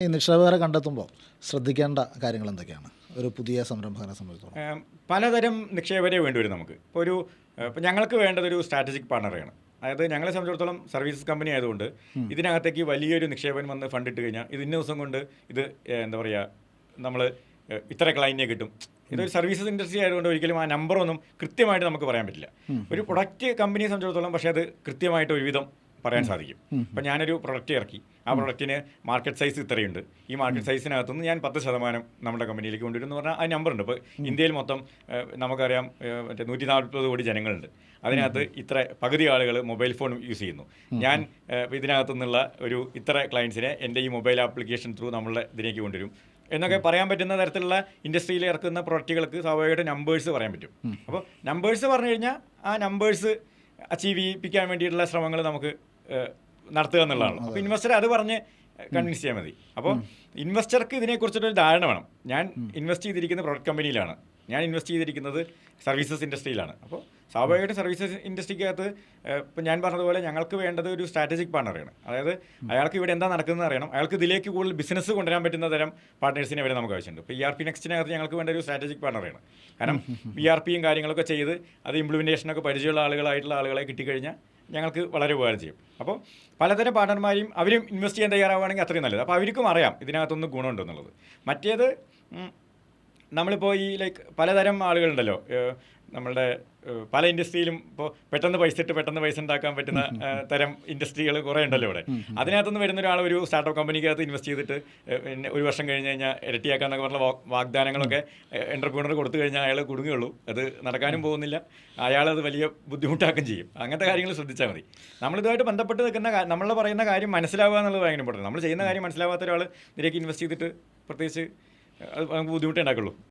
ഈ നിക്ഷേപകരെ കണ്ടെത്തുമ്പോൾ ശ്രദ്ധിക്കേണ്ട കാര്യങ്ങൾ എന്തൊക്കെയാണ്? ഒരു പുതിയ സംരംഭകനെ സംബന്ധിച്ചിടത്തോളം ഏം, പലതരം നിക്ഷേപകരെ വേണ്ടിവരും നമുക്ക്. ഇപ്പോൾ ഒരു ഇപ്പോൾ ഞങ്ങൾക്ക് വേണ്ടത് ഒരു സ്ട്രാറ്റജിക് പാർട്ണറെയാണ് അതായത് ഞങ്ങളെ സംബന്ധിച്ചിടത്തോളം സർവീസസ് കമ്പനി ആയതുകൊണ്ട് ഇതിനകത്തേക്ക് വലിയൊരു നിക്ഷേപകൻ വന്ന് ഫണ്ട് ഇട്ട് കഴിഞ്ഞാൽ ഇത് ഇന്ന ദിവസം കൊണ്ട് ഇത് എന്താ പറയുക നമ്മൾ ഇത്ര ക്ലൈന്റിനെ കിട്ടും. ഇതൊരു സർവീസസ് ഇൻഡസ്ട്രി ആയതുകൊണ്ട് ഒരിക്കലും ആ നമ്പറൊന്നും കൃത്യമായിട്ട് നമുക്ക് പറയാൻ പറ്റില്ല. ഒരു പ്രൊഡക്റ്റ് കമ്പനിയെ സംബന്ധിച്ചിടത്തോളം പക്ഷേ അത് കൃത്യമായിട്ട് ഒരുവിധം പറയാൻ സാധിക്കും. അപ്പം ഞാനൊരു പ്രൊഡക്റ്റ് ഇറക്കി. ആ പ്രൊഡക്റ്റിന് മാർക്കറ്റ് സൈസ് ഇത്രയുണ്ട്. ഈ മാർക്കറ്റ് സൈസിനകത്തുനിന്ന് ഞാൻ പത്ത് ശതമാനം നമ്മുടെ കമ്പനിയിലേക്ക് കൊണ്ടുവരും എന്ന് പറഞ്ഞാൽ ആ നമ്പറുണ്ട് ഇപ്പോൾ ഇന്ത്യയിൽ മൊത്തം നമുക്കറിയാം മറ്റേ നൂറ്റി നാൽപ്പത് കോടി ജനങ്ങളുണ്ട്. അതിനകത്ത് ഇത്ര പകുതി ആളുകൾ മൊബൈൽ ഫോൺ യൂസ് ചെയ്യുന്നു. ഞാൻ ഇതിനകത്തു നിന്നുള്ള ഒരു ഇത്ര ക്ലയൻസിനെ എന്റെ ഈ മൊബൈൽ ആപ്ലിക്കേഷൻ ത്രൂ നമ്മളുടെ ഇതിലേക്ക് കൊണ്ടുവരും. എന്നൊക്കെ പറയാൻ പറ്റുന്ന തരത്തിലുള്ള ഇൻഡസ്ട്രിയിൽ ഇറക്കുന്ന പ്രൊഡക്റ്റുകൾക്ക് സ്വാഭാവികമായിട്ട് നമ്പേഴ്സ് പറയാൻ പറ്റും. അപ്പോൾ നമ്പേഴ്സ് പറഞ്ഞു കഴിഞ്ഞാൽ ആ നമ്പേഴ്സ് അച്ചീവ് ചെയ്യിപ്പിക്കാൻ വേണ്ടിയിട്ടുള്ള ശ്രമങ്ങൾ നമുക്ക് നടത്തുക എന്നുള്ളതാണ്. അപ്പോൾ ഇൻവെസ്റ്റർ അത്. പറഞ്ഞ് കൺവിൻസ് ചെയ്യാൻ മതി. അപ്പോൾ ഇൻവെസ്റ്റർക്ക് ഇതിനെക്കുറിച്ചിട്ടൊരു ധാരണ വേണം. ഞാൻ ഇൻവെസ്റ്റ് ചെയ്തിരിക്കുന്ന പ്രൊഡക്റ്റ് കമ്പനിയിലാണ് ഞാൻ ഇൻവെസ്റ്റ് ചെയ്തിരിക്കുന്നത് സർവീസസ് ഇൻഡസ്ട്രിയിലാണ് അപ്പോൾ സ്വാഭാവികമായിട്ട് സർവീസസ് ഇൻഡസ്ട്രിക്കകത്ത് ഇപ്പം ഞാൻ പറഞ്ഞതുപോലെ ഞങ്ങൾക്ക് വേണ്ടത് ഒരു സ്ട്രാറ്റജിക് പാർട്ണറാണ് അതായത് അയാൾക്ക് ഇവിടെ എന്താ നടക്കുന്നത് അറിയണം. അയാൾക്ക് ഇതിലേക്ക് കൂടുതൽ ബിസിനസ് കൊണ്ടുവരാൻ പറ്റുന്ന തരം പാർട്ട്നേഴ്സിനെ വരെ നമുക്ക് ആവശ്യമുണ്ട്. ഇപ്പോൾ ഇ ആർ പി നെക്സ്റ്റിനകത്ത് ഞങ്ങൾക്ക് വേണ്ട ഒരു സ്ട്രാറ്റജിക് പാർട്ണറാണ് കാരണം ഇ ആർ പിയും കാര്യങ്ങളൊക്കെ ചെയ്ത് അത് ഇംപ്ലിമെന്റേഷനൊക്കെ പരിചയമുള്ള ആളുകളായിട്ടുള്ള ആളുകളെ കിട്ടിക്കഴിഞ്ഞാൽ ഞങ്ങൾക്ക് വളരെ ഉപകാരം ചെയ്യും. അപ്പോൾ പലതരം പാർട്ണർമാരെയും അവരും ഇൻവെസ്റ്റ് ചെയ്യാൻ തയ്യാറാവുകയാണെങ്കിൽ അത്രയും നല്ലത്. അപ്പോൾ അവർക്കും അറിയാം ഇതിനകത്തൊന്നും ഗുണമുണ്ടെന്നുള്ളത്. മറ്റേത് നമ്മളിപ്പോൾ ഈ ലൈക്ക് പലതരം ആളുകളുണ്ടല്ലോ. നമ്മളുടെ പല ഇൻഡസ്ട്രിയിലും ഇപ്പോൾ പെട്ടെന്ന് പൈസ ഇട്ട് പെട്ടെന്ന് പൈസ ഉണ്ടാക്കാൻ പറ്റുന്ന തരം ഇൻഡസ്ട്രികൾ കുറേ ഉണ്ടല്ലോ ഇവിടെ. അതിനകത്തുനിന്ന് വരുന്ന ഒരാൾ ഒരു സ്റ്റാർട്ടപ്പ് കമ്പനിക്കകത്ത് ഇൻവെസ്റ്റ് ചെയ്തിട്ട് പിന്നെ ഒരു വർഷം കഴിഞ്ഞ് കഴിഞ്ഞാൽ ഇരട്ടിയാക്കാന്നൊക്കെ പറഞ്ഞ വാഗ്ദാനങ്ങളൊക്കെ എന്റർപ്രീണർ കൊടുത്തു കഴിഞ്ഞാൽ അയാൾ കുടുങ്ങുകയുള്ളൂ. അത് നടക്കാനും പോകുന്നില്ല. അയാൾ അത് വലിയ ബുദ്ധിമുട്ടാക്കുകയും ചെയ്യും. അങ്ങനത്തെ കാര്യങ്ങൾ ശ്രദ്ധിച്ചാൽ മതി. നമ്മളിതുമായിട്ട് ബന്ധപ്പെട്ട് നിൽക്കുന്ന നമ്മൾ പറയുന്ന കാര്യം മനസ്സിലാവുക എന്നുള്ളത് ഭയങ്കര ഇമ്പോർട്ടന്റ് നമ്മൾ ചെയ്യുന്ന കാര്യം മനസ്സിലാവാത്ത ഒരാൾ ഇതിലേക്ക് ഇൻവെസ്റ്റ് ചെയ്തിട്ട് പ്രത്യേകിച്ച് അത് നമുക്ക് ബുദ്ധിമുട്ടേ ഉണ്ടാക്കുള്ളൂ.